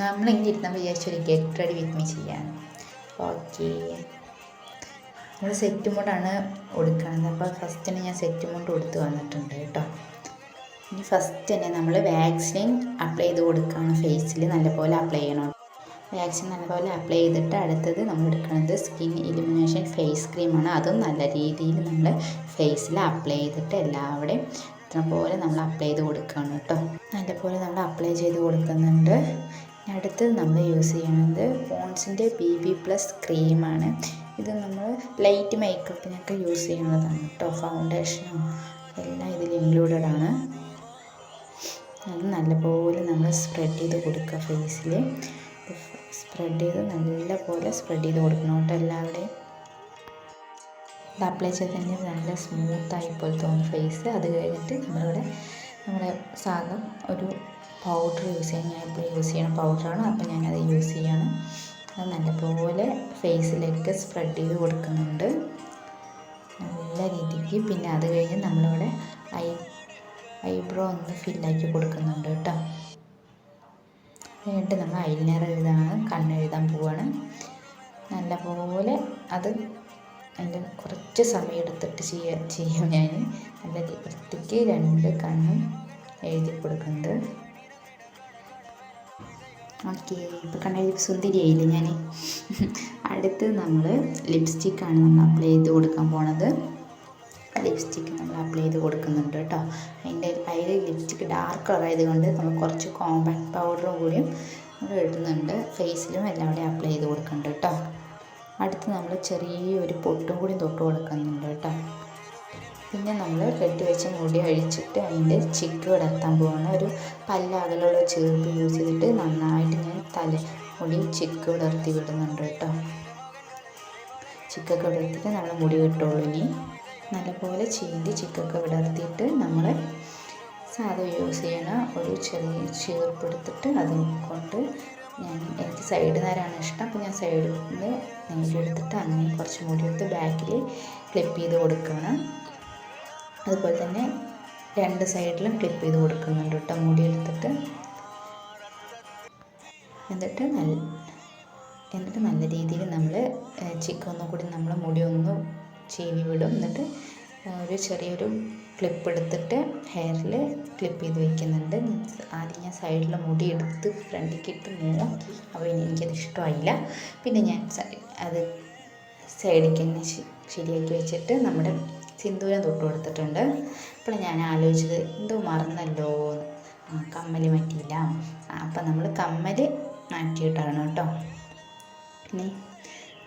നമ്മളിങ്ങനെ ഇരുന്നാൽ വിചാരിച്ചു ഒരു ഗെറ്റ് റെഡി വിത്ത് മീ ചെയ്യാൻ ഓക്കെ നമ്മൾ സെറ്റ് മോഡാണ് കൊടുക്കുന്നത് അപ്പോൾ ഫസ്റ്റ് തന്നെ ഞാൻ സെറ്റ് മൂട്ട് കൊടുത്ത് വന്നിട്ടുണ്ട് കേട്ടോ. ഇനി ഫസ്റ്റ് തന്നെ നമ്മൾ വാക്സിൻ അപ്ലൈ ചെയ്ത് കൊടുക്കുകയാണ് ഫേസിൽ നല്ലപോലെ അപ്ലൈ ചെയ്യണം. വാക്സിൻ നല്ലപോലെ അപ്ലൈ ചെയ്തിട്ട് അടുത്തത് നമ്മൾ എടുക്കുന്നത് സ്കിൻ ഇലിമിനേഷൻ ഫേസ് ക്രീമാണ് അതും നല്ല രീതിയിൽ നമ്മൾ ഫേസിൽ അപ്ലൈ ചെയ്തിട്ട് എല്ലാവിടെയും പോലെ നമ്മൾ അപ്ലൈ ചെയ്ത് കൊടുക്കണം കേട്ടോ. നല്ലപോലെ നമ്മൾ അപ്ലൈ ചെയ്ത് കൊടുക്കുന്നുണ്ട്. ഇനി അടുത്തത് നമ്മൾ യൂസ് ചെയ്യുന്നത് പോൺസിന്റെ ബി ബി പ്ലസ് ക്രീമാണ് ഇത് നമ്മൾ ലൈറ്റ് മേക്കപ്പിനൊക്കെ യൂസ് ചെയ്യുന്നതാണ് കേട്ടോ ഫൗണ്ടേഷനും എല്ലാം ഇതിൽ ഇൻക്ലൂഡഡ് ആണ്. അത് നല്ലപോലെ നമ്മൾ സ്പ്രെഡ് ചെയ്ത് കൊടുക്കുക ഫേസിൽ സ്പ്രെഡ് ചെയ്ത് നല്ലപോലെ സ്പ്രെഡ് ചെയ്ത് കൊടുക്കണം കേട്ടോ എല്ലാവരുടെയും. ഇത് അപ്ലൈ ചെയ്ത് കഴിഞ്ഞാൽ നല്ല സ്മൂത്തായി പോലെ തോന്നും ഫേസ് അത് കഴിഞ്ഞിട്ട് നമ്മളിവിടെ നമ്മുടെ സാധനം ഒരു പൗഡർ യൂസ് ചെയ്യാൻ ഞാൻ ഇപ്പോൾ യൂസ് ചെയ്യണ പൗഡറാണ് അപ്പോൾ ഞാനത് യൂസ് ചെയ്യാണ്. അത് നല്ലപോലെ ഫേസിലേക്ക് സ്പ്രെഡ് ചെയ്ത് കൊടുക്കുന്നുണ്ട്. നല്ല രീതിക്ക്. പിന്നെ അത് കഴിഞ്ഞ് നമ്മളിവിടെ ഐ ഐബ്രോ ഒന്ന് ഫില്ലാക്കി കൊടുക്കുന്നുണ്ട് കേട്ടോ. എന്നിട്ട് നമ്മൾ ഐലിനർ എഴുതാണ് കണ്ണെഴുതാൻ പോവാണ്. നല്ലപോലെ അത് അതിന്റെ കുറച്ച് സമയം എടുത്തിട്ട് ചെയ്യുക ചെയ്യും ഞാൻ. നല്ല വൃത്തിക്ക് രണ്ട് കണ്ണും എഴുതി കൊടുക്കുന്നുണ്ട്. ഓക്കെ ഇപ്പോൾ സുന്ദരി സുന്ദരിയായില്ലേ ഞാൻ? അടുത്ത് നമ്മൾ ലിപ്സ്റ്റിക്കാണ് നമ്മൾ അപ്ലൈ ചെയ്ത് കൊടുക്കാൻ പോണത്. ലിപ്സ്റ്റിക്ക് നമ്മൾ അപ്ലൈ ചെയ്ത് കൊടുക്കുന്നുണ്ട് കേട്ടോ. അതിന്റെ അതിൽ ലിപ്സ്റ്റിക്ക് ഡാർക്ക് കളർ ആയതുകൊണ്ട് നമ്മൾ കുറച്ച് കോമ്പാക്ട് പൗഡറും കൂടിയും നമ്മൾ ഇടുന്നുണ്ട്. ഫേസിലും എല്ലാവിടെയും അപ്ലൈ ചെയ്ത് കൊടുക്കുന്നുണ്ട് കേട്ടോ. അടുത്ത് നമ്മൾ ചെറിയൊരു പൊട്ടും കൂടി തൊട്ട് കൊടുക്കുന്നുണ്ട് കേട്ടോ. പിന്നെ നമ്മൾ കെട്ടിവെച്ച് മുടി അഴിച്ചിട്ട് അതിന്റെ ചിക്ക് വിടർത്താൻ പോവാണ് ഒരു പല്ലകലുള്ള ചേർപ്പ് യൂസ് ചെയ്തിട്ട് നന്നായിട്ട് ഞാൻ തല മുടി ചിക്ക് വിടർത്തി വിടുന്നുണ്ട് കേട്ടോ. ചിക്കൊക്കെ വിടർത്തിയിട്ട് നമ്മൾ മുടി കിട്ടുള്ളൂ ഇനി. നല്ലപോലെ ചീന്തി ചിക്കൊക്കെ വിടർത്തിയിട്ട് നമ്മൾ സാധാ യൂസ് ചെയ്യണ ഒരു ചെറിയ ചേർപ്പ് എടുത്തിട്ട് അതും കൊണ്ട് ഞാൻ എനിക്ക് സൈഡ് നേരാണ് ഇഷ്ടം. അപ്പോൾ ഞാൻ സൈഡിൽ നിന്ന് നേരെടുത്തിട്ട് അങ്ങനെ കുറച്ച് മുടി എടുത്ത് ബാക്കിൽ ക്ലിപ്പ് ചെയ്ത് കൊടുക്കണം അതുപോലെ തന്നെ രണ്ട് സൈഡിലും ക്ലിപ്പ് ചെയ്ത് കൊടുക്കുന്നുണ്ട് കേട്ടോ. മുടി എടുത്തിട്ട്. എന്നിട്ട് നല്ല എന്നിട്ട് നല്ല രീതിയിൽ നമ്മൾ ചിക്കൊന്നും കൂടി നമ്മൾ മുടി ഒന്ന് ചീവി വിടും. എന്നിട്ട് ഒരു ചെറിയൊരു ക്ലിപ്പ് എടുത്തിട്ട് ഹെയറിൽ ക്ലിപ്പ് ചെയ്ത് വെക്കുന്നുണ്ട്. ആദ്യം ഞാൻ സൈഡിൽ മുടി എടുത്ത് ഫ്രണ്ടിലേക്ക് ഇട്ട് നോക്കി അപ്പോൾ എനിക്കത് ഇഷ്ടമായില്ല. പിന്നെ ഞാൻ അത് സൈഡിലേക്ക് തന്നെ ശരിയാക്കി വെച്ചിട്ട് നമ്മുടെ സിന്ദൂരം തൊട്ട് കൊടുത്തിട്ടുണ്ട്. അപ്പോൾ ഞാൻ ആലോചിച്ചത് എന്തോ മറന്നല്ലോ കമ്മൽ മാറ്റിയില്ല. അപ്പം നമ്മൾ കമ്മൽ മാറ്റിയിട്ടാണ് കേട്ടോ. പിന്നെ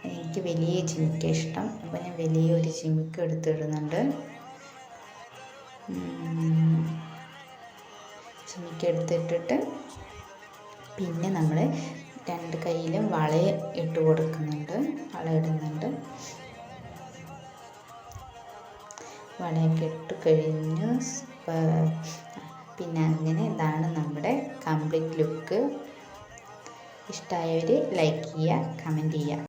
എനിക്ക് വലിയ ജിമിക്ക ഇഷ്ടം. അപ്പോൾ ഞാൻ വലിയൊരു ജിമിക്ക എടുത്തിടുന്നുണ്ട്. ജിമിക്ക പിന്നെ നമ്മൾ രണ്ട് കയ്യിലും വള ഇട്ട് കൊടുക്കുന്നുണ്ട്. വള ഇടുന്നുണ്ട്. വളയൊക്കെ ഇട്ട് കഴിഞ്ഞ്. പിന്നെ അങ്ങനെ ഇതാണ് നമ്മുടെ കംപ്ലീറ്റ് ലുക്ക്. ഇഷ്ടമായവർ ലൈക്ക് ചെയ്യുക കമന്റ് ചെയ്യുക.